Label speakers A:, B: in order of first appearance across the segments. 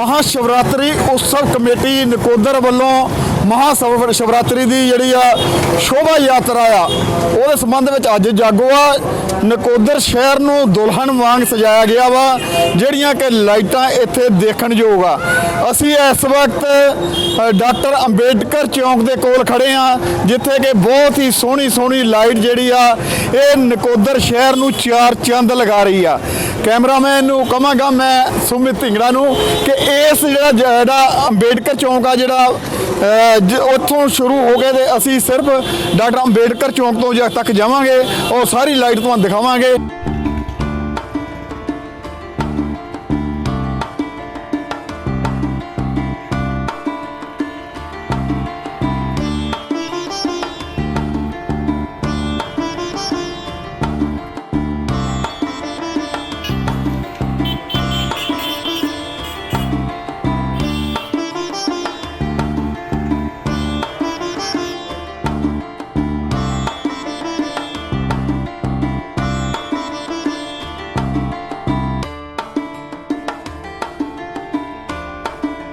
A: ਮਹਾ ਸ਼ਿਵਰਾਤਰੀ ਉਤਸਵ ਕਮੇਟੀ ਨਕੋਦਰ ਵੱਲੋਂ ਮਹਾ ਸ਼ਿਵ- ਸ਼ਿਵਰਾਤਰੀ ਦੀ ਜਿਹੜੀ ਆ ਸ਼ੋਭਾ ਯਾਤਰਾ ਆ, ਉਹਦੇ ਸੰਬੰਧ ਵਿੱਚ ਅੱਜ ਜਾਗੋ ਆ। ਨਕੋਦਰ ਸ਼ਹਿਰ ਨੂੰ ਦੁਲਹਨ ਵਾਂਗ ਸਜਾਇਆ ਗਿਆ ਵਾ, ਜਿਹੜੀਆਂ ਕਿ ਲਾਈਟਾਂ ਇੱਥੇ ਦੇਖਣ ਯੋਗ ਆ। ਅਸੀਂ ਇਸ ਵਕਤ ਡਾਕਟਰ ਅੰਬੇਡਕਰ ਚੌਂਕ ਦੇ ਕੋਲ ਖੜੇ ਆ, ਜਿੱਥੇ ਕਿ ਬਹੁਤ ਹੀ ਸੋਹਣੀ ਸੋਹਣੀ ਲਾਈਟ ਜਿਹੜੀ ਆ, ਇਹ ਨਕੋਦਰ ਸ਼ਹਿਰ ਨੂੰ ਚਾਰ ਚੰਦ ਲਗਾ ਰਹੀ ਆ। ਕੈਮਰਾਮੈਨ ਨੂੰ ਕਹਾਂਗਾ ਮੈਂ ਸੁਮਿਤ ਢਿੰਗੜਾ ਨੂੰ ਕਿ ਇਸ ਜਿਹੜਾ ਜਿਹੜਾ ਅੰਬੇਡਕਰ ਚੌਂਕ ਆ ਜਿਹੜਾ ਉੱਥੋਂ ਸ਼ੁਰੂ ਹੋ ਕੇ ਤੇ ਅਸੀਂ ਸਿਰਫ ਡਾਕਟਰ ਅੰਬੇਡਕਰ ਚੌਂਕ ਤੋਂ ਜਦ ਤੱਕ ਜਾਵਾਂਗੇ, ਉਹ ਸਾਰੀ ਲਾਈਟ ਤੁਹਾਨੂੰ ਦਿਖਾਵਾਂਗੇ।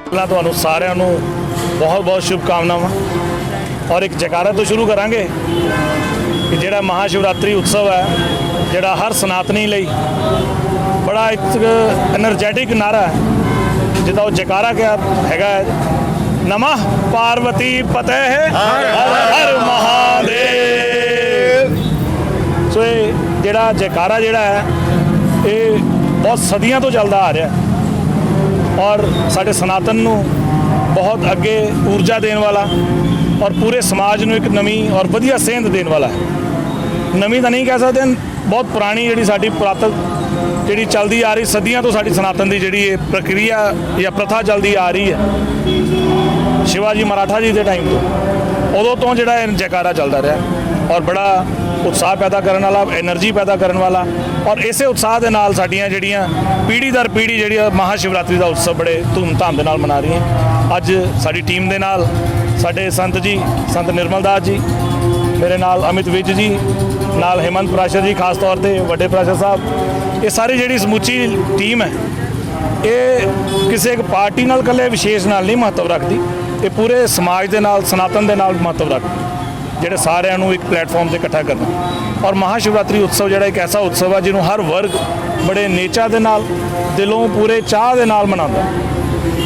B: ਪਹਿਲਾਂ ਤੁਹਾਨੂੰ ਸਾਰਿਆਂ ਨੂੰ ਬਹੁਤ ਬਹੁਤ ਸ਼ੁਭ ਕਾਮਨਾਵਾਂ ਔਰ ਇੱਕ ਜਕਾਰਾ ਤੋਂ ਸ਼ੁਰੂ ਕਰਾਂਗੇ ਕਿ ਜਿਹੜਾ ਮਹਾਸ਼ਿਵਰਾਤਰੀ ਉਤਸਵ ਹੈ, ਜਿਹੜਾ ਹਰ ਸਨਾਤਨੀ ਲਈ ਬੜਾ ਇੱਕ એનર્ਜੈਟਿਕ ਨਾਰਾ ਹੈ ਜਿਹਦਾ ਉਹ ਜਕਾਰਾ ਕਿਹਾ ਹੈਗਾ ਨਮਾ ਪਾਰਵਤੀ ਪਤੈ ਹੈ ਹਰ ਹਰ ਮਹਾਦੇਵ। ਸੋ ਇਹ ਜਿਹੜਾ ਜਕਾਰਾ ਜਿਹੜਾ ਹੈ, ਇਹ ਬਹੁਤ ਸਦੀਆਂ ਤੋਂ ਚੱਲਦਾ ਆ ਰਿਹਾ ਹੈ। ਔਰ ਸਾਡੇ ਸਨਾਤਨ ਨੂੰ ਬਹੁਤ ਅੱਗੇ ਊਰਜਾ ਦੇਣ ਵਾਲਾ ਔਰ ਪੂਰੇ ਸਮਾਜ ਨੂੰ ਇੱਕ ਨਵੀਂ ਔਰ ਵਧੀਆ ਸੇਧ ਦੇਣ ਵਾਲਾ ਹੈ। ਨਵੀਂ ਤਾਂ ਨਹੀਂ ਕਹਿ ਸਕਦੇ, ਬਹੁਤ ਪੁਰਾਣੀ ਜਿਹੜੀ ਸਾਡੀ ਪੁਰਾਤਨ ਜਿਹੜੀ ਚੱਲਦੀ ਆ ਰਹੀ ਸਦੀਆਂ ਤੋਂ ਸਾਡੀ ਸਨਾਤਨ ਦੀ ਜਿਹੜੀ ਇਹ ਪ੍ਰਕਿਰਿਆ ਜਾਂ ਪ੍ਰਥਾ ਚੱਲਦੀ ਆ ਰਹੀ ਹੈ। ਸ਼ਿਵਾਜੀ ਮਰਾਠਾ ਜੀ ਦੇ ਟਾਈਮ ਤੋਂ। ਉਦੋਂ ਤੋਂ ਜਿਹੜਾ ਇਹ ਜੈਕਾਰਾ ਚੱਲਦਾ ਰਿਹਾ ਔਰ ਬੜਾ ਉਤਸ਼ਾਹ ਪੈਦਾ ਕਰਨ ਵਾਲਾ એનર્ਜੀ ਪੈਦਾ ਕਰਨ ਵਾਲਾ ਔਰ ਇਸੇ ਉਤਸ਼ਾਹ ਦੇ ਨਾਲ ਸਾਡੀਆਂ ਜਿਹੜੀਆਂ ਪੀੜੀ ਦਰ ਪੀੜੀ ਜਿਹੜੀ ਮਹਾ ਸ਼ਿਵਰਾਤਰੀ ਦਾ ਉਤਸਵ ਬੜੇ ਧੂਮਧਾਮ ਦੇ ਨਾਲ ਮਨਾ ਰਹੀ ਹੈ ਅੱਜ ਸਾਡੀ ਟੀਮ ਦੇ ਨਾਲ ਸਾਡੇ ਸੰਤ ਜੀ, ਸੰਤ ਨਿਰਮਲ ਦਾਸ ਜੀ, ਮੇਰੇ ਨਾਲ ਅਮਿਤ ਵਿਜ ਜੀ, ਨਾਲ ਹਿਮੰਤ ਪ੍ਰਾਸ਼ਾ ਜੀ, ਖਾਸ ਤੌਰ ਤੇ ਵੱਡੇ ਪ੍ਰਾਸ਼ਰ ਸਾਹਿਬ, ਇਹ ਸਾਰੀ ਜਿਹੜੀ ਸਮੁੱਚੀ ਟੀਮ ਹੈ, ਇਹ ਕਿਸੇ ਇੱਕ ਪਾਰਟੀ ਨਾਲ ਕੱਲੇ ਵਿਸ਼ੇਸ਼ ਨਾਲ ਨਹੀਂ ਮਹੱਤਵ ਰੱਖਦੀ, ਇਹ ਪੂਰੇ ਸਮਾਜ ਦੇ ਨਾਲ, ਸਨਾਤਨ ਦੇ ਨਾਲ ਮਹੱਤਵ ਰੱਖਦੀ। ਜਿਹੜੇ ਸਾਰਿਆਂ ਨੂੰ ਇੱਕ ਪਲੇਟਫਾਰਮ ਤੇ ਇਕੱਠਾ ਕਰਨਾ। ਔਰ ਮਹਾਸ਼ਿਵਰਾਤਰੀ ਉਤਸਵ ਜਿਹੜਾ ਇੱਕ ਐਸਾ ਉਤਸਵ ਹੈ ਜਿਹਨੂੰ ਹਰ ਵਰਗ ਬੜੇ ਨੇਚਾ ਦੇ ਨਾਲ, ਦਿਲੋਂ ਪੂਰੇ ਚਾਹ ਦੇ ਨਾਲ ਮਨਾਉਂਦਾ।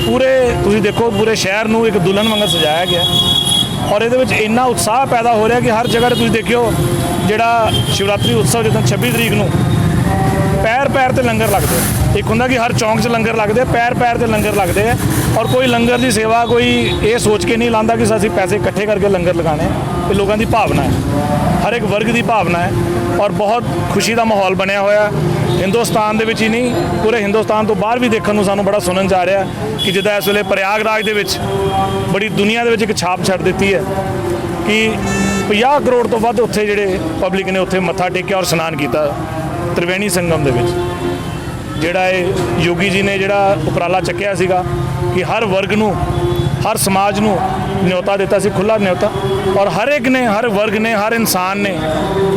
B: ਪੂਰੇ, ਤੁਸੀਂ ਦੇਖੋ, ਪੂਰੇ ਸ਼ਹਿਰ ਨੂੰ ਇੱਕ ਦੁਲਹਨ ਵਾਂਗ ਸਜਾਇਆ ਗਿਆ। ਔਰ ਇਹਦੇ ਵਿੱਚ ਇੰਨਾ ਉਤਸ਼ਾਹ ਪੈਦਾ ਹੋ ਰਿਹਾ ਕਿ ਹਰ ਜਗ੍ਹਾ ਤੇ ਤੁਸੀਂ ਦੇਖਿਓ, ਜਿਹੜਾ ਸ਼ਿਵਰਾਤਰੀ ਉਤਸਵ ਜਦੋਂ 26 ਤਰੀਕ ਨੂੰ ਪੈਰ ਪੈਰ ਤੇ ਲੰਗਰ ਲੱਗਦੇ ਇੱਕ ਹੁੰਦਾ ਕਿ ਹਰ ਚੌਂਕ 'ਚ ਲੰਗਰ ਲੱਗਦੇ ਪੈਰ ਪੈਰ ਤੇ ਲੰਗਰ ਲੱਗਦੇ ਆ। ਔਰ ਕੋਈ ਲੰਗਰ ਦੀ ਸੇਵਾ ਕੋਈ ਇਹ ਸੋਚ ਕੇ ਨਹੀਂ ਲਾਂਦਾ ਕਿ ਅਸੀਂ ਪੈਸੇ ਇਕੱਠੇ ਕਰਕੇ ਲੰਗਰ ਲਗਾਣੇ ਇਹ ਲੋਕਾਂ ਦੀ ਭਾਵਨਾ ਹੈ। ਹਰ ਇੱਕ ਵਰਗ ਦੀ ਭਾਵਨਾ ਹੈ ਔਰ ਬਹੁਤ ਖੁਸ਼ੀ ਦਾ ਮਾਹੌਲ ਬਣਿਆ ਹੋਇਆ ਹਿੰਦੁਸਤਾਨ ਦੇ ਵਿੱਚ ਹੀ ਨਹੀਂ, ਪੂਰੇ ਹਿੰਦੁਸਤਾਨ ਤੋਂ ਬਾਹਰ ਵੀ ਦੇਖਣ ਨੂੰ ਸਾਨੂੰ ਬੜਾ ਸੁਣਨ ਜਾ ਰਿਹਾ ਕਿ ਜਿੱਦਾਂ ਇਸ ਵੇਲੇ ਪ੍ਰਯਾਗਰਾਜ ਦੇ ਵਿੱਚ ਬੜੀ ਦੁਨੀਆ ਦੇ ਵਿੱਚ ਇੱਕ ਛਾਪ ਛੱਡ ਦਿੱਤੀ ਹੈ ਕਿ 50 ਕਰੋੜ ਤੋਂ ਵੱਧ ਉੱਥੇ ਜਿਹੜੇ ਪਬਲਿਕ ਨੇ ਉੱਥੇ ਮੱਥਾ ਟੇਕਿਆ ਔਰ ਇਸ਼ਨਾਨ ਕੀਤਾ ਤ੍ਰਿਵੇਣੀ ਸੰਗਮ ਦੇ ਵਿੱਚ। ਜਿਹੜਾ ਇਹ ਯੋਗੀ ਜੀ ਨੇ ਜਿਹੜਾ ਉਪਰਾਲਾ ਚੱਕਿਆ ਸੀਗਾ ਕਿ ਹਰ ਵਰਗ ਨੂੰ ਹਰ ਸਮਾਜ ਨੂੰ ਨਿਯੋਤਾ ਦਿੱਤਾ ਸੀ ਖੁੱਲਾ ਨਿਯੋਤਾ ਔਰ ਹਰ ਇੱਕ ਨੇ, ਹਰ ਵਰਗ ਨੇ, ਹਰ ਇਨਸਾਨ ਨੇ,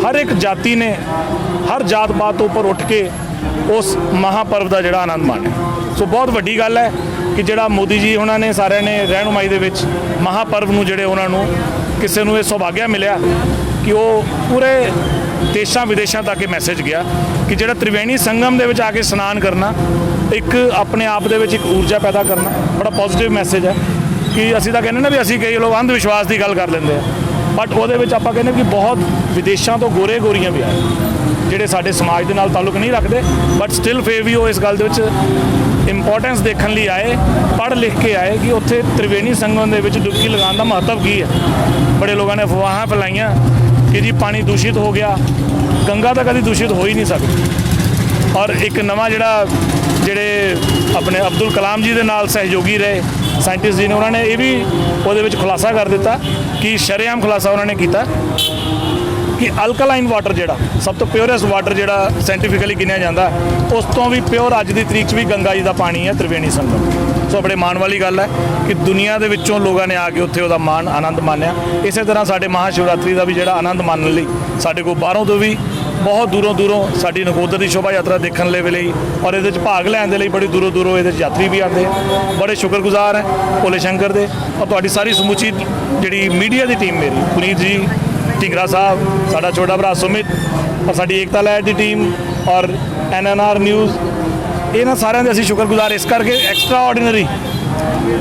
B: ਹਰ ਇੱਕ ਜਾਤੀ ਨੇ, ਹਰ ਜਾਤ ਪਾਤ ਤੋਂ ਉੱਪਰ ਉੱਠ ਕੇ ਉਸ ਮਹਾਪਰਵ ਦਾ ਜਿਹੜਾ ਆਨੰਦ ਮਾਣਿਆ। ਸੋ ਬਹੁਤ ਵੱਡੀ ਗੱਲ ਹੈ ਕਿ ਜਿਹੜਾ ਮੋਦੀ ਜੀ ਉਹਨਾਂ ਨੇ ਸਾਰਿਆਂ ਨੇ ਰਹਿਨੁਮਾਈ ਦੇ ਵਿੱਚ ਮਹਾਪਰਵ ਨੂੰ ਜਿਹੜੇ ਉਹਨਾਂ ਨੂੰ ਕਿਸੇ ਨੂੰ ਇਹ ਸੌਭਾਗਿਆ ਮਿਲਿਆ ਕਿ ਉਹ ਪੂਰੇ ਦੇਸ਼ਾਂ ਵਿਦੇਸ਼ਾਂ ਤੱਕ ਇਹ ਮੈਸੇਜ ਗਿਆ ਕਿ ਜਿਹੜਾ ਤ੍ਰਿਵੇਣੀ ਸੰਗਮ ਦੇ ਵਿੱਚ ਆ ਕੇ ਇਸ਼ਨਾਨ ਕਰਨਾ, ਇੱਕ ਆਪਣੇ ਆਪ ਦੇ ਵਿੱਚ ਇੱਕ ਊਰਜਾ ਪੈਦਾ ਕਰਨਾ, ਬੜਾ ਪੋਜ਼ਿਟਿਵ ਮੈਸੇਜ ਹੈ। ਕਿ ਅਸੀਂ ਤਾਂ ਕਹਿੰਦੇ ਨਾ ਵੀ ਅਸੀਂ ਕਈ ਲੋਕ ਅੰਧ ਵਿਸ਼ਵਾਸ ਦੀ ਗੱਲ ਕਰ ਲੈਂਦੇ ਆ। ਬਟ ਉਹਦੇ ਵਿੱਚ ਆਪਾਂ ਕਹਿੰਦੇ ਕਿ ਬਹੁਤ ਵਿਦੇਸ਼ਾਂ ਤੋਂ ਗੋਰੇ ਗੋਰੀਆਂ ਵੀ ਆਏ। ਜਿਹੜੇ ਸਾਡੇ ਸਮਾਜ ਦੇ ਨਾਲ ਤਾਲੁਕ ਨਹੀਂ ਰੱਖਦੇ ਬਟ ਸਟਿਲ ਫੇਰ ਵੀ ਉਹ ਇਸ ਗੱਲ ਦੇ ਵਿੱਚ ਇੰਪੋਰਟੈਂਸ ਦੇਖਣ ਲਈ ਆਏ, ਪੜ੍ਹ ਲਿਖ ਕੇ ਆਏ ਕਿ ਉੱਥੇ ਤ੍ਰਿਵੇਣੀ ਸੰਗਮ ਦੇ ਵਿੱਚ ਡੁਬਕੀ ਲਗਾਉਣ ਦਾ ਮਹੱਤਵ ਕੀ ਹੈ। ਬੜੇ ਲੋਕਾਂ ਨੇ ਅਫਵਾਹਾਂ ਫੈਲਾਈਆਂ ਕਿ ਜੀ ਪਾਣੀ ਦੂਸ਼ਿਤ ਹੋ ਗਿਆ, ਗੰਗਾ ਤਾਂ ਕਦੀ ਦੂਸ਼ਿਤ ਹੋ ਹੀ ਨਹੀਂ ਸਕਦੀ। ਔਰ ਇੱਕ ਨਵਾਂ ਜਿਹੜਾ, ਜਿਹੜੇ ਆਪਣੇ ਅਬਦੁਲ ਕਲਾਮ ਜੀ ਦੇ ਨਾਲ ਸਹਿਯੋਗੀ ਰਹੇ ਸਾਇੰਟਿਸਟ ਜੀ ਨੇ ਉਹਨਾਂ ਨੇ ਇਹ ਵੀ ਉਹਦੇ ਵਿੱਚ ਖੁਲਾਸਾ ਕਰ ਦਿੱਤਾ ਕਿ ਸ਼ਰੇਆਮ ਖੁਲਾਸਾ ਉਹਨਾਂ ਨੇ ਕੀਤਾ ਕਿ ਅਲਕਲਾਈਨ ਵਾਟਰ ਜਿਹੜਾ, ਸਭ ਤੋਂ ਪਿਓਰੈਸਟ ਵਾਟਰ ਜਿਹੜਾ ਸਾਇੰਟੀਫਿਕਲੀ ਗਿਣਿਆ ਜਾਂਦਾ, ਉਸ ਤੋਂ ਵੀ ਪਿਓਰ ਅੱਜ ਦੀ ਤਰੀਕ 'ਚ ਵੀ ਗੰਗਾ ਜੀ ਦਾ ਪਾਣੀ ਹੈ ਤ੍ਰਿਵੇਣੀ ਸੰਗਮ। ਸੋ ਬੜੇ ਮਾਣ ਵਾਲੀ ਗੱਲ ਹੈ ਕਿ ਦੁਨੀਆ ਦੇ ਵਿੱਚੋਂ ਲੋਕਾਂ ਨੇ ਆ ਕੇ ਉੱਥੇ ਉਹਦਾ ਮਾਣ, ਆਨੰਦ ਮਾਣਿਆ। ਇਸੇ ਤਰ੍ਹਾਂ ਸਾਡੇ ਮਹਾਸ਼ਿਵਰਾਤਰੀ ਦਾ ਵੀ ਜਿਹੜਾ ਆਨੰਦ ਮਾਣਨ ਲਈ ਸਾਡੇ ਕੋਲ ਬਾਹਰੋਂ ਤੋਂ ਵੀ ਬਹੁਤ ਦੂਰੋਂ ਦੂਰੋਂ ਸਾਡੀ ਨਕੋਦਰ ਦੀ ਸ਼ੋਭਾ ਯਾਤਰਾ ਦੇਖਣ ਲਈ ਲਈ ਔਰ ਇਹਦੇ ਵਿੱਚ ਭਾਗ ਲੈਣ ਦੇ ਲਈ ਬੜੀ ਦੂਰੋਂ ਦੂਰੋਂ ਇਹਦੇ 'ਚ ਯਾਤਰੀ ਵੀ ਆਉਂਦੇ। ਬੜੇ ਸ਼ੁਕਰਗੁਜ਼ਾਰ ਹੈ ਭੋਲੇ ਸ਼ੰਕਰ ਦੇ। ਔਰ ਤੁਹਾਡੀ ਸਾਰੀ ਸਮੁੱਚੀ ਜਿਹੜੀ ਮੀਡੀਆ ਦੀ ਟੀਮ ਮੇਰੀ, ਪੁਨੀਤ ਜੀ, ਢਿੰਗਰਾ ਸਾਹਿਬ, ਸਾਡਾ ਛੋਟਾ ਭਰਾ ਸੁਮਿਤ, ਔਰ ਸਾਡੀ ਏਕਤਾ ਲਹਿਰ ਦੀ ਟੀਮ, ਔਰ ਐਨਐਨਆਰ ਨਿਊਜ਼ ਇਹਨਾਂ ਸਾਰਿਆਂ ਦੇ ਅਸੀਂ ਸ਼ੁਕਰਗੁਜ਼ਾਰ ਇਸ ਕਰਕੇ ਐਕਸਟਰਾ ਆਰਡੀਨਰੀ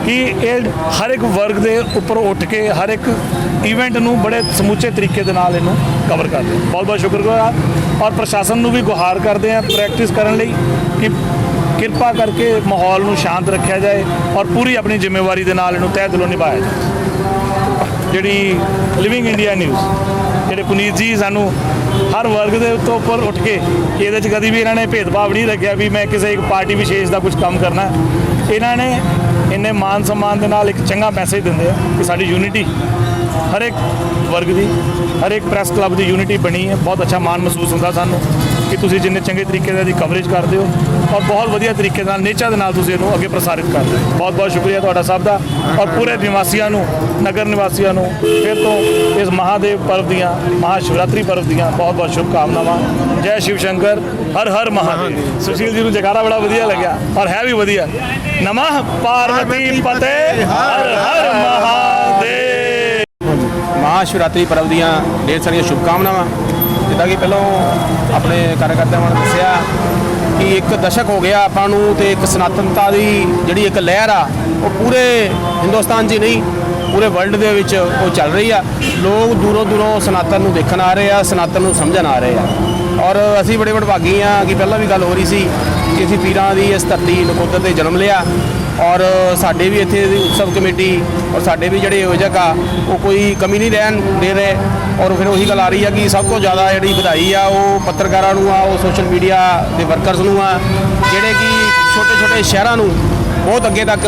B: ਕਿ ਇਹ ਹਰ ਇੱਕ ਵਰਗ ਦੇ ਉੱਪਰ ਉੱਠ ਕੇ ਹਰ ਇੱਕ ਇਵੈਂਟ ਨੂੰ ਬੜੇ ਸਮੁੱਚੇ ਤਰੀਕੇ ਦੇ ਨਾਲ ਇਹਨੂੰ ਕਵਰ ਕਰਦੇ ਬਹੁਤ ਬਹੁਤ ਸ਼ੁਕਰਗੁਜ਼ਾਰ ਔਰ ਪ੍ਰਸ਼ਾਸਨ ਨੂੰ ਵੀ ਗੁਹਾਰ ਕਰਦੇ ਆ ਪ੍ਰੈਕਟਿਸ ਕਰਨ ਲਈ ਕਿ ਕਿਰਪਾ ਕਰਕੇ ਮਾਹੌਲ ਨੂੰ ਸ਼ਾਂਤ ਰੱਖਿਆ ਜਾਏ ਔਰ ਪੂਰੀ ਆਪਣੀ ਜ਼ਿੰਮੇਵਾਰੀ ਦੇ ਨਾਲ ਇਹਨੂੰ ਤਹਿ ਦਿਲੋਂ ਨਿਭਾਇਆ ਜਾਏ। ਜਿਹੜੀ ਲਿਵਿੰਗ ਇੰਡੀਆ ਨਿਊਜ਼ ਜਿਹੜੇ ਪੁਨੀਤ ਜੀ ਸਾਨੂੰ ਹਰ ਵਰਗ ਦੇ ਉੱਤੋਂ ਉੱਪਰ ਉੱਠ ਕੇ ਇਹਦੇ 'ਚ ਕਦੀ ਵੀ ਇਹਨਾਂ ਨੇ ਭੇਦਭਾਵ ਨਹੀਂ ਰੱਖਿਆ ਵੀ ਮੈਂ ਕਿਸੇ ਇੱਕ ਪਾਰਟੀ ਵਿਸ਼ੇਸ਼ ਦਾ ਕੁਝ ਕੰਮ ਕਰਨਾ। ਇਹਨਾਂ ਨੇ ਇੰਨੇ ਮਾਨ ਸਨਮਾਨ ਦੇ ਨਾਲ ਇੱਕ ਚੰਗਾ ਮੈਸੇਜ ਦਿੰਦੇ ਆ ਕਿ ਸਾਡੀ ਯੂਨਿਟੀ ਹਰ ਇੱਕ ਵਰਗ ਦੀ ਹਰ ਇੱਕ ਪ੍ਰੈਸ ਕਲੱਬ ਦੀ ਯੂਨਿਟੀ ਬਣੀ ਹੈ। ਬਹੁਤ ਅੱਛਾ ਮਾਣ ਮਹਿਸੂਸ ਹੁੰਦਾ ਸਾਨੂੰ ਕਿ ਤੁਸੀਂ ਜਿੰਨੇ ਚੰਗੇ ਤਰੀਕੇ ਨਾਲ ਇਹਦੀ ਕਵਰੇਜ ਕਰਦੇ ਹੋ ਔਰ ਬਹੁਤ ਵਧੀਆ ਤਰੀਕੇ ਨਾਲ ਨੇਚਰ ਦੇ ਨਾਲ ਤੁਸੀਂ ਇਹਨੂੰ ਅੱਗੇ ਪ੍ਰਸਾਰਿਤ ਕਰਦੇ ਹੋ। ਬਹੁਤ ਬਹੁਤ ਸ਼ੁਕਰੀਆ ਤੁਹਾਡਾ ਸਭ ਦਾ ਔਰ ਪੂਰੇ ਨਿਵਾਸੀਆਂ ਨੂੰ ਨਗਰ ਨਿਵਾਸੀਆਂ ਨੂੰ ਫਿਰ ਤੋਂ ਇਸ ਮਹਾਦੇਵ ਪਰਵ ਦੀਆਂ ਮਹਾਸ਼ਿਵਰਾਤਰੀ ਪਰਵ ਦੀਆਂ ਬਹੁਤ ਬਹੁਤ ਸ਼ੁਭਕਾਮਨਾਵਾਂ। ਜੈ ਸ਼ਿਵ ਸ਼ੰਕਰ ਹਰ ਹਰ ਮਹਾਦੇਵ। ਸੁਸ਼ੀਲ ਜੀ ਨੂੰ ਜਗਾਰਾ ਬੜਾ ਵਧੀਆ ਲੱਗਿਆ ਔਰ ਹੈ ਵੀ ਵਧੀਆ। ਨਮः ਪਾਰਵਤੀ ਪਤੇ ਹਰ ਹਰ ਮਹਾਦੇਵ।
C: ਮਹਾਸ਼ਿਵਰਾਤਰੀ ਪਰਵ ਦੀਆਂ ਢੇਰ ਸਾਰੀਆਂ ਸ਼ੁਭਕਾਮਨਾਵਾਂ। ਜਿੱਦਾਂ ਕਿ ਪਹਿਲਾਂ ਆਪਣੇ ਕਾਰਜਕਰਤਾਵਾਂ ਨੇ ਦੱਸਿਆ ਕਿ ਇੱਕ ਦਸ਼ਕ ਹੋ ਗਿਆ ਆਪਾਂ ਨੂੰ ਤੇ ਇੱਕ ਸਨਾਤਨਤਾ ਦੀ ਜਿਹੜੀ ਇੱਕ ਲਹਿਰ ਆ, ਉਹ ਪੂਰੇ ਹਿੰਦੁਸਤਾਨ 'ਚ ਹੀ ਨਹੀਂ, ਪੂਰੇ ਵਰਲਡ ਦੇ ਵਿੱਚ ਉਹ ਚੱਲ ਰਹੀ ਆ। ਲੋਕ ਦੂਰੋਂ ਦੂਰੋਂ ਸਨਾਤਨ ਨੂੰ ਦੇਖਣ ਆ ਰਹੇ ਆ, ਸਨਾਤਨ ਨੂੰ ਸਮਝਣ ਆ ਰਹੇ ਆ। ਔਰ ਅਸੀਂ ਬੜੇ ਵਡਭਾਗੀ ਆ ਕਿ ਪਹਿਲਾਂ ਵੀ ਗੱਲ ਹੋ ਰਹੀ ਸੀ ਕਿ ਅਸੀਂ ਪੀਰਾਂ ਦੀ ਇਸ ਧਰਤੀ ਨਕੋਦਰ ਤੇ ਜਨਮ ਲਿਆ। ਔਰ ਸਾਡੇ ਵੀ ਇੱਥੇ ਦੀ ਉਤਸਵ ਕਮੇਟੀ ਔਰ ਸਾਡੇ ਵੀ ਜਿਹੜੇ ਆਯੋਜਕ ਆ, ਉਹ ਕੋਈ ਕਮੀ ਨਹੀਂ ਰਹਿਣ ਦੇ ਰਹੇ। ਔਰ ਫਿਰ ਉਹੀ ਗੱਲ ਆ ਰਹੀ ਆ ਕਿ ਸਭ ਤੋਂ ਜ਼ਿਆਦਾ ਜਿਹੜੀ ਵਧਾਈ ਆ, ਉਹ ਪੱਤਰਕਾਰਾਂ ਨੂੰ ਆ, ਉਹ ਸੋਸ਼ਲ ਮੀਡੀਆ ਦੇ ਵਰਕਰਸ ਨੂੰ ਆ, ਜਿਹੜੇ ਕਿ ਛੋਟੇ ਛੋਟੇ ਸ਼ਹਿਰਾਂ ਨੂੰ ਬਹੁਤ ਅੱਗੇ ਤੱਕ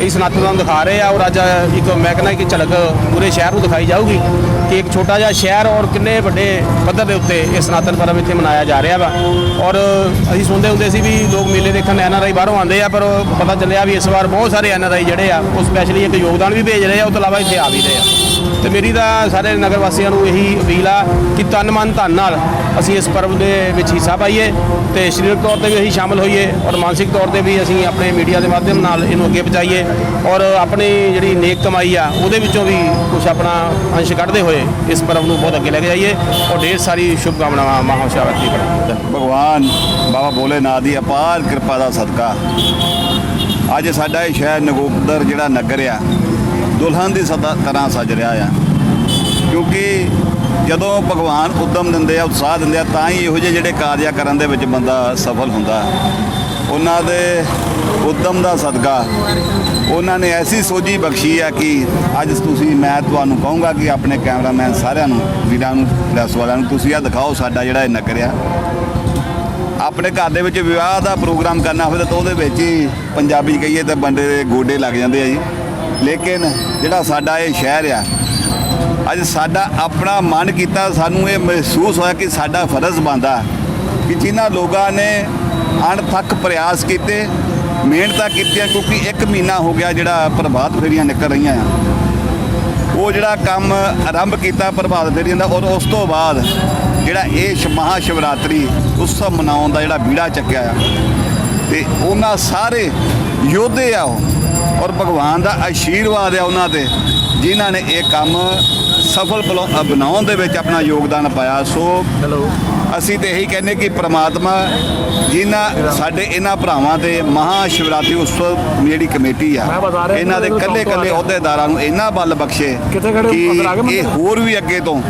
C: ਇਹ ਸਨਾਤਨਤਾ ਨੂੰ ਦਿਖਾ ਰਹੇ ਆ। ਔਰ ਅੱਜ ਇੱਕ ਮੈਂ ਕਹਿੰਦਾ ਕਿ ਝਲਕ ਪੂਰੇ ਸ਼ਹਿਰ ਨੂੰ ਦਿਖਾਈ ਜਾਊਗੀ। ਕਿ ਇੱਕ ਛੋਟਾ ਜਿਹਾ ਸ਼ਹਿਰ ਔਰ ਕਿੰਨੇ ਵੱਡੇ ਪੱਧਰ ਦੇ ਉੱਤੇ ਇਹ ਸਨਾਤਨ ਪਰਵ ਇੱਥੇ ਮਨਾਇਆ ਜਾ ਰਿਹਾ ਵਾ। ਔਰ ਅਸੀਂ ਸੁਣਦੇ ਹੁੰਦੇ ਸੀ ਵੀ ਲੋਕ ਮੇਲੇ ਦੇਖਣ ਐਨ ਆਰ ਆਈ ਬਾਹਰੋਂ ਆਉਂਦੇ ਆ, ਪਰ ਪਤਾ ਚੱਲਿਆ ਵੀ ਇਸ ਵਾਰ ਬਹੁਤ ਸਾਰੇ ਐਨ ਆਰ ਆਈ ਜਿਹੜੇ ਆ, ਉਹ ਸਪੈਸ਼ਲੀ ਇੱਕ ਯੋਗਦਾਨ ਵੀ ਭੇਜ ਰਹੇ ਆ, ਉਹ ਤੋਂ ਇਲਾਵਾ ਇੱਥੇ ਆ ਵੀ ਰਹੇ ਆ। ਤੇ ਮੇਰੀ ਤਾਂ ਸਾਰੇ ਨਗਰ ਵਾਸੀਆਂ ਨੂੰ ਇਹੀ ਅਪੀਲ ਆ ਕਿ ਤਨ ਮਨ ਧਨ ਨਾਲ ਅਸੀਂ ਇਸ ਪਰਵ ਦੇ ਵਿੱਚ ਹਿੱਸਾ ਪਾਈਏ ਤੇ ਸਰੀਰਕ ਤੌਰ ਤੇ ਵੀ ਅਸੀਂ ਸ਼ਾਮਲ ਹੋਈਏ ਔਰ ਮਾਨਸਿਕ ਤੌਰ ਤੇ ਵੀ ਅਸੀਂ ਆਪਣੇ ਮੀਡੀਆ ਦੇ ਮਾਧਿਅਮ ਨਾਲ ਇਹਨੂੰ ਅੱਗੇ ਪਹੁੰਚਾਈਏ ਔਰ ਆਪਣੀ ਜਿਹੜੀ ਨੇਕ ਕਮਾਈ ਆ ਉਹਦੇ ਵਿੱਚੋਂ ਵੀ ਕੁਝ ਆਪਣਾ ਅੰਸ਼ ਕੱਢਦੇ ਹੋਏ ਇਸ ਪਰਵ ਨੂੰ ਬਹੁਤ ਅੱਗੇ ਲੈ ਕੇ ਜਾਈਏ ਔਰ ਢੇਰ ਸਾਰੀ ਸ਼ੁਭਕਾਮਨਾਵਾਂ ਮਹਾਸ਼ਿਵਰਾਤਰੀ ਪਰ
D: ਭਗਵਾਨ ਬਾਬਾ ਭੋਲੇਨਾਥ ਦੀ ਅਪਾਰ ਕਿਰਪਾ ਦਾ ਸਦਕਾ। ਅੱਜ ਸਾਡਾ ਇਹ ਸ਼ਹਿਰ ਨਗੋਦਰ ਜਿਹੜਾ ਨਗਰ ਆ ਦੁਲਹਨ ਦੀ ਸਦਾ ਤਰ੍ਹਾਂ ਸਜ ਰਿਹਾ ਆ। ਕਿਉਂਕਿ ਜਦੋਂ ਭਗਵਾਨ ਉਦਮ ਦਿੰਦੇ ਆ, ਉਤਸ਼ਾਹ ਦਿੰਦੇ ਆ, ਤਾਂ ਹੀ ਇਹੋ ਜਿਹੇ ਜਿਹੜੇ ਕਾਰਜ ਕਰਨ ਦੇ ਵਿੱਚ ਬੰਦਾ ਸਫਲ ਹੁੰਦਾ। ਉਹਨਾਂ ਦੇ ਉਦਮ ਦਾ ਸਦਕਾ ਉਹਨਾਂ ਨੇ ਐਸੀ ਸੋਝੀ ਬਖਸ਼ੀ ਆ ਕਿ ਅੱਜ ਤੁਸੀਂ, ਮੈਂ ਤੁਹਾਨੂੰ ਕਹੂੰਗਾ ਕਿ ਆਪਣੇ ਕੈਮਰਾਮੈਨ ਸਾਰਿਆਂ ਨੂੰ, ਵੀਰਾਂ ਨੂੰ ਪ੍ਰੈਸ ਵਾਲਿਆਂ ਨੂੰ ਤੁਸੀਂ ਆ ਦਿਖਾਓ ਸਾਡਾ ਜਿਹੜਾ ਇਹ ਨਗਰ ਆ ਆਪਣੇ ਘਰ ਦੇ ਵਿੱਚ ਵਿਆਹ ਦਾ ਪ੍ਰੋਗਰਾਮ ਕਰਨਾ ਹੋਵੇ ਤਾਂ ਉਹਦੇ ਵਿੱਚ ਹੀ ਪੰਜਾਬੀ ਕਹੀਏ ਤਾਂ ਬੰਦੇ ਦੇ ਗੋਡੇ ਲੱਗ ਜਾਂਦੇ ਆ ਜੀ। ਲੇਕਿਨ ਜਿਹੜਾ ਸਾਡਾ ਇਹ ਸ਼ਹਿਰ ਆ, ਅੱਜ ਸਾਡਾ ਆਪਣਾ ਮਨ ਕੀਤਾ, ਸਾਨੂੰ ਇਹ ਮਹਿਸੂਸ ਹੋਇਆ ਕਿ ਸਾਡਾ ਫਰਜ਼ ਬਣਦਾ ਕਿ ਜਿਨ੍ਹਾਂ ਲੋਕਾਂ ਨੇ ਅਣਥੱਕ ਪ੍ਰਯਾਸ ਕੀਤੇ, ਮਿਹਨਤਾਂ ਕੀਤੀਆਂ, ਕਿਉਂਕਿ ਇੱਕ ਮਹੀਨਾ ਹੋ ਗਿਆ ਜਿਹੜਾ ਪ੍ਰਭਾਤ ਫੇਰੀਆਂ ਨਿਕਲ ਰਹੀਆਂ ਆ। ਉਹ ਜਿਹੜਾ ਕੰਮ ਆਰੰਭ ਕੀਤਾ ਪ੍ਰਭਾਤ ਫੇਰੀਆਂ ਦਾ, ਔਰ ਉਸ ਤੋਂ ਬਾਅਦ ਜਿਹੜਾ ਇਹ ਸ਼- ਮਹਾ ਸ਼ਿਵਰਾਤਰੀ ਉਤਸਵ ਮਨਾਉਣ ਦਾ ਜਿਹੜਾ ਬੀੜਾ ਚੱਕਿਆ ਆ, ਤੇ ਉਹਨਾਂ ਸਾਰੇ ਯੋਧੇ ਆ ਉਹ ਔਰ ਭਗਵਾਨ ਦਾ ਆਸ਼ੀਰਵਾਦ ਆ ਉਹਨਾਂ ਤੇ ਜਿਨ੍ਹਾਂ ਨੇ ਇਹ ਕੰਮ ਸਫਲ ਬਣਾਉਣ ਦੇ ਵਿੱਚ ਆਪਣਾ ਯੋਗਦਾਨ ਪਾਇਆ ਸੋ ਅਸੀਂ ਤੇ ਇਹੀ ਕਹਿੰਦੇ ਕਿ ਪ੍ਰਮਾਤਮਾ ਜਿਨ੍ਹਾਂ ਸਾਡੇ ਇਹਨਾਂ ਭਰਾਵਾਂ ਦੇ ਮਹਾ ਸ਼ਿਵਰਾਤਰੀ ਉਤਸਵ ਜਿਹੜੀ ਕਮੇਟੀ ਆ ਇਹਨਾਂ ਦੇ ਕੱਲੇ ਕੱਲੇ ਅਹੁਦੇਦਾਰਾਂ ਨੂੰ ਇੰਨਾ ਬਲ ਬਖਸ਼ੇ
B: ਹੋ?
D: ਕਿ ਇਹ? ਹੋਰ ਵੀ ਅੱਗੇ ਤੋਂ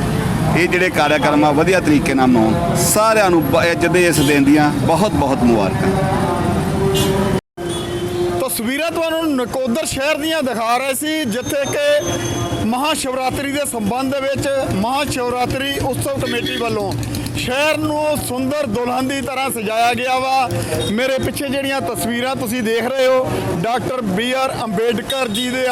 D: ਇਹ ਜਿਹੜੇ ਕਾਰਿਆਕਰਮ ਆ ਵਧੀਆ ਤਰੀਕੇ ਨਾਲ ਮਨਾਉਣ ਸਾਰਿਆਂ ਨੂੰ ਬ- ਅੱਜ ਦੇ ਇਸ ਦਿਨ ਦੀਆਂ ਬਹੁਤ ਬਹੁਤ ਮੁਬਾਰਕਾਂ
A: ਤਸਵੀਰਾਂ ਤੁਹਾਨੂੰ ਨਕੋਦਰ ਸ਼ਹਿਰ ਦੀਆਂ ਦਿਖਾ ਰਹੇ ਸੀ, ਜਿੱਥੇ ਕਿ ਮਹਾ ਸ਼ਿਵਰਾਤਰੀ ਦੇ ਸੰਬੰਧ ਵਿੱਚ ਮਹਾ ਸ਼ਿਵਰਾਤਰੀ ਉਤਸਵ ਕਮੇਟੀ ਵੱਲੋਂ ਸ਼ਹਿਰ ਨੂੰ ਸੁੰਦਰ ਦੁਲਹਨ ਦੀ ਤਰ੍ਹਾਂ ਸਜਾਇਆ ਗਿਆ ਵਾ। ਮੇਰੇ ਪਿੱਛੇ ਜਿਹੜੀਆਂ ਤਸਵੀਰਾਂ ਤੁਸੀਂ ਦੇਖ ਰਹੇ ਹੋ, doctor B R Ambedkar ji ਦੇ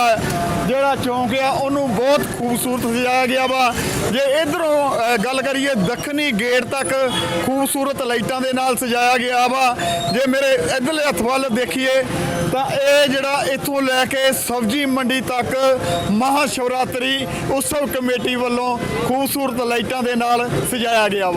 A: ਜਿਹੜਾ ਚੌਂਕ ਆ, ਉਹਨੂੰ ਬਹੁਤ ਖੂਬਸੂਰਤ ਸਜਾਇਆ ਗਿਆ ਵਾ। ਜੇ ਇਧਰੋਂ ਗੱਲ ਕਰੀਏ, ਦੱਖਣੀ ਗੇਟ ਤੱਕ ਖੂਬਸੂਰਤ ਲਾਈਟਾਂ ਦੇ ਨਾਲ ਸਜਾਇਆ ਗਿਆ ਵਾ। ਜੇ ਮੇਰੇ ਇਧਰਲੇ ਹੱਥ ਵੱਲ ਦੇਖੀਏ ਤਾਂ ਇਹ ਜਿਹੜਾ ਇੱਥੋਂ ਲੈ ਕੇ ਸਬਜ਼ੀ ਮੰਡੀ ਤੱਕ ਮਹਾ ਸ਼ਿਵਰਾਤਰੀ ਉਤਸਵ ਕਮੇਟੀ ਵੱਲੋਂ ਖੂਬਸੂਰਤ ਲਾਈਟਾਂ ਦੇ ਨਾਲ ਸਜਾਇਆ ਗਿਆ ਵਾ।